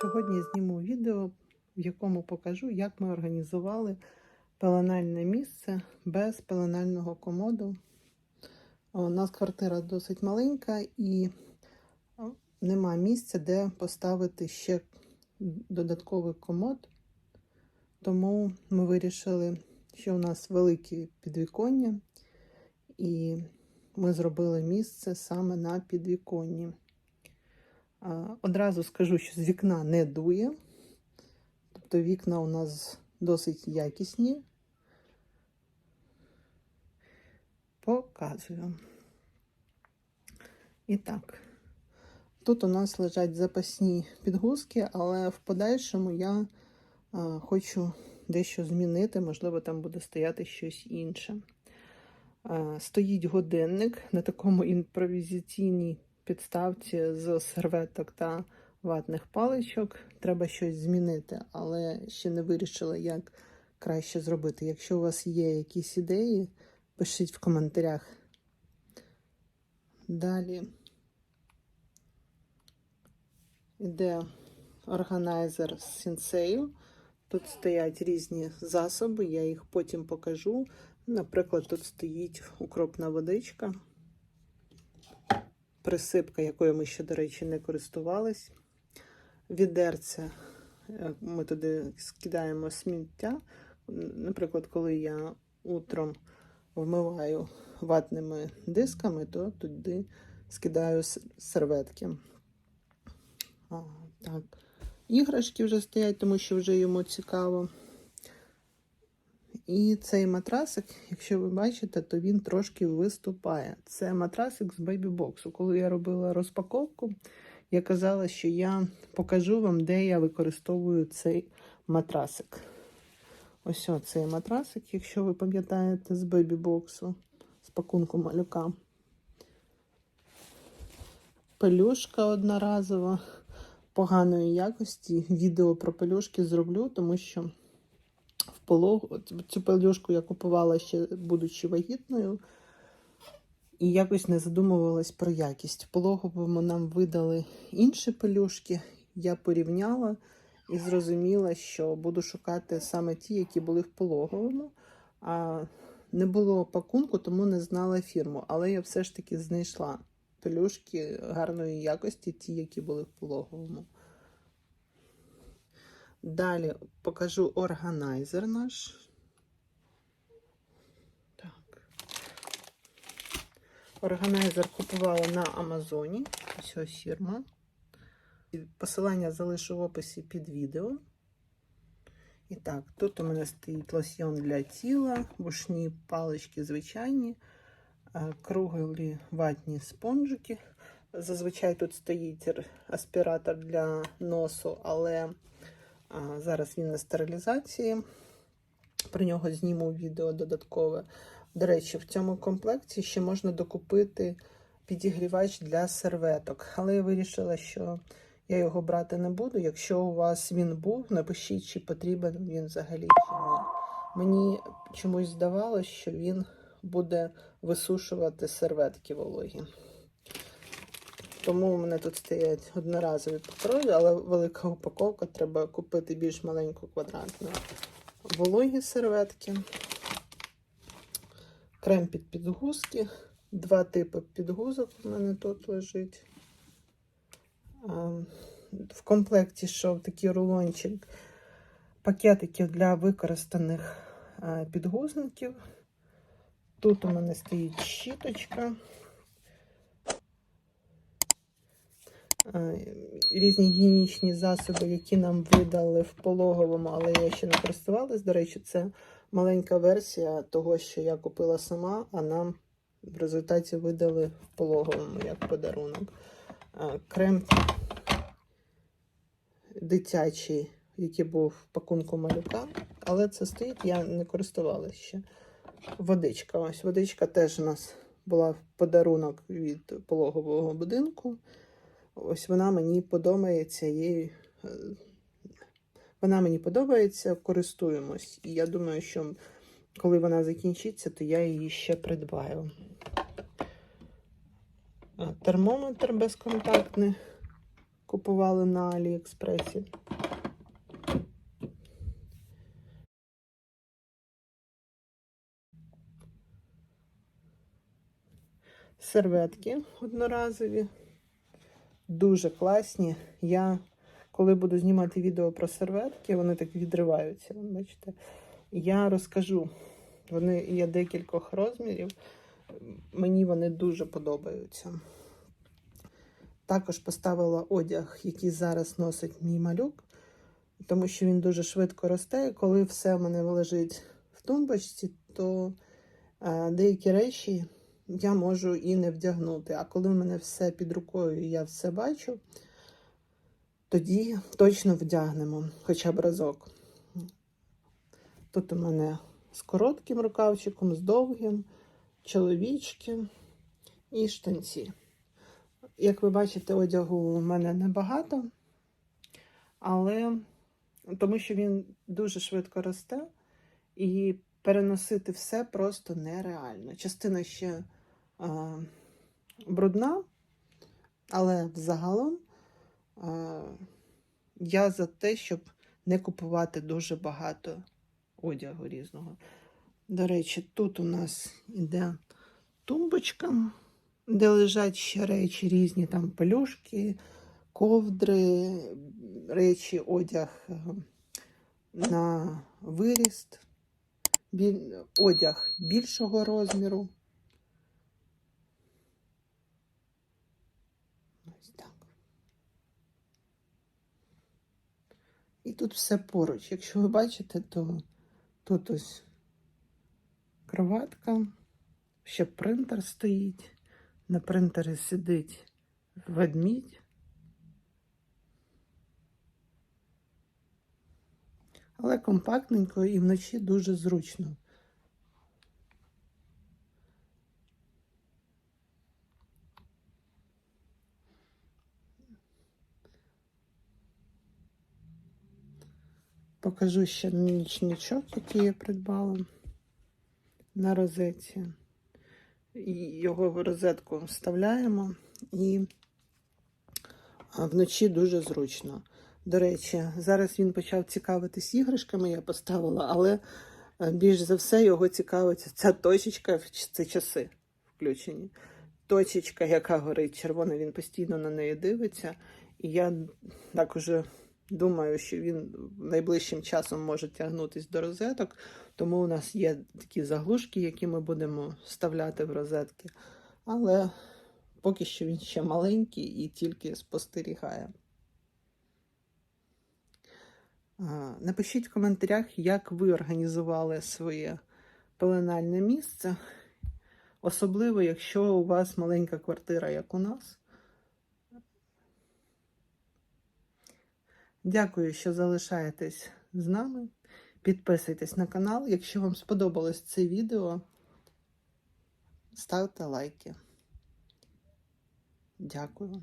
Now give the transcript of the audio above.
Сьогодні зніму відео, в якому покажу, як ми організували пеленальне місце без пеленального комоду. У нас квартира досить маленька і нема місця, де поставити ще додатковий комод. Тому ми вирішили, що у нас великі підвіконня, і ми зробили місце саме на підвіконні. Одразу скажу, що з вікна не дує. Тобто вікна у нас досить якісні. Показую. І так, тут у нас лежать запасні підгузки, але в подальшому я а, хочу дещо змінити, можливо, там буде стояти щось інше. А, стоїть годинник на такому імпровізаційній підставці з серветок та ватних паличок. Треба щось змінити, але ще не вирішила, як краще зробити. Якщо у вас є якісь ідеї, пишіть в коментарях. Далі йде органайзер з сінсею. Тут стоять різні засоби, я їх потім покажу. Наприклад, тут стоїть укропна водичка присипка, якою ми ще, до речі, не користувались. Відерця, ми туди скидаємо сміття. Наприклад, коли я утром вмиваю ватними дисками, то туди скидаю серветки. А, так. Іграшки вже стоять, тому що вже йому цікаво. І цей матрасик, якщо ви бачите, то він трошки виступає. Це матрасик з бейбі-боксу. Коли я робила розпаковку, я казала, що я покажу вам, де я використовую цей матрасик. Ось цей матрасик, якщо ви пам'ятаєте, з бейбі-боксу, з пакунку малюка. Пелюшка одноразова, поганої якості. Відео про пелюшки зроблю, тому що пологу. Цю пелюшку я купувала ще, будучи вагітною, і якось не задумувалась про якість. В пологовому нам видали інші пелюшки, я порівняла і зрозуміла, що буду шукати саме ті, які були в пологовому. А не було пакунку, тому не знала фірму. Але я все ж таки знайшла пелюшки гарної якості, ті, які були в пологовому. Далі покажу органайзер наш. Так. Органайзер купувала на Амазоні. Ось фірма. Посилання залишу в описі під відео. І так, тут у мене стоїть лосьйон для тіла, бушні палички звичайні, круглі ватні спонжики. Зазвичай тут стоїть аспіратор для носу, але Зараз він на стерилізації. Про нього зніму відео додаткове. До речі, в цьому комплекті ще можна докупити підігрівач для серветок. Але я вирішила, що я його брати не буду. Якщо у вас він був, напишіть, чи потрібен він взагалі чи ні. Мені чомусь здавалося, що він буде висушувати серветки вологі. Тому у мене тут стоять одноразові паперові, але велика упаковка. Треба купити більш маленьку квадратну вологі серветки. Крем під підгузки. Два типи підгузок у мене тут лежить. В комплекті йшов такий рулончик пакетиків для використаних підгузників. Тут у мене стоїть щіточка. Різні гігієнічні засоби, які нам видали в пологовому, але я ще не користувалась. До речі, це маленька версія того, що я купила сама, а нам в результаті видали в пологовому як подарунок. Е, крем дитячий, який був в пакунку малюка, але це стоїть, я не користувалася ще. Водичка. Ось водичка теж у нас була в подарунок від пологового будинку. Ось вона мені подобається їй. Е, вона мені подобається, користуємось. І я думаю, що коли вона закінчиться, то я її ще придбаю. Термометр безконтактний. купували на Аліекспресі. Серветки одноразові. Дуже класні. Я, коли буду знімати відео про серветки, вони так відриваються. Бачите? Я розкажу. Вони є декількох розмірів. Мені вони дуже подобаються. Також поставила одяг, який зараз носить мій малюк, тому що він дуже швидко росте. Коли все в мене лежить в тумбочці, то е, деякі речі я можу і не вдягнути. А коли в мене все під рукою і я все бачу, тоді точно вдягнемо хоча б разок. Тут у мене з коротким рукавчиком, з довгим, чоловічки і штанці. Як ви бачите, одягу у мене небагато, але тому що він дуже швидко росте, і переносити все просто нереально. Частина ще брудна, але взагалом я за те, щоб не купувати дуже багато одягу різного. До речі, тут у нас іде тумбочка, де лежать ще речі різні, там пелюшки, ковдри, речі, одяг е, на виріст, одяг більшого розміру. Ось так. І тут все поруч. Якщо ви бачите, то тут ось кроватка, ще принтер стоїть. На принтері сидить ведмідь. Але компактненько і вночі дуже зручно. Покажу ще нічничок, який я придбала на розетці. Його в розетку вставляємо і вночі дуже зручно. До речі, зараз він почав цікавитись іграшками, я поставила, але більш за все його цікавить ця точечка, це часи включені. Точечка, яка горить червона, він постійно на неї дивиться. І я так уже думаю, що він найближчим часом може тягнутися до розеток, тому у нас є такі заглушки, які ми будемо вставляти в розетки. Але поки що він ще маленький і тільки спостерігає. Напишіть в коментарях, як ви організували своє пеленальне місце. Особливо, якщо у вас маленька квартира, як у нас. Дякую, що залишаєтесь з нами. Підписуйтесь на канал. Якщо вам сподобалось це відео, ставте лайки. Дякую.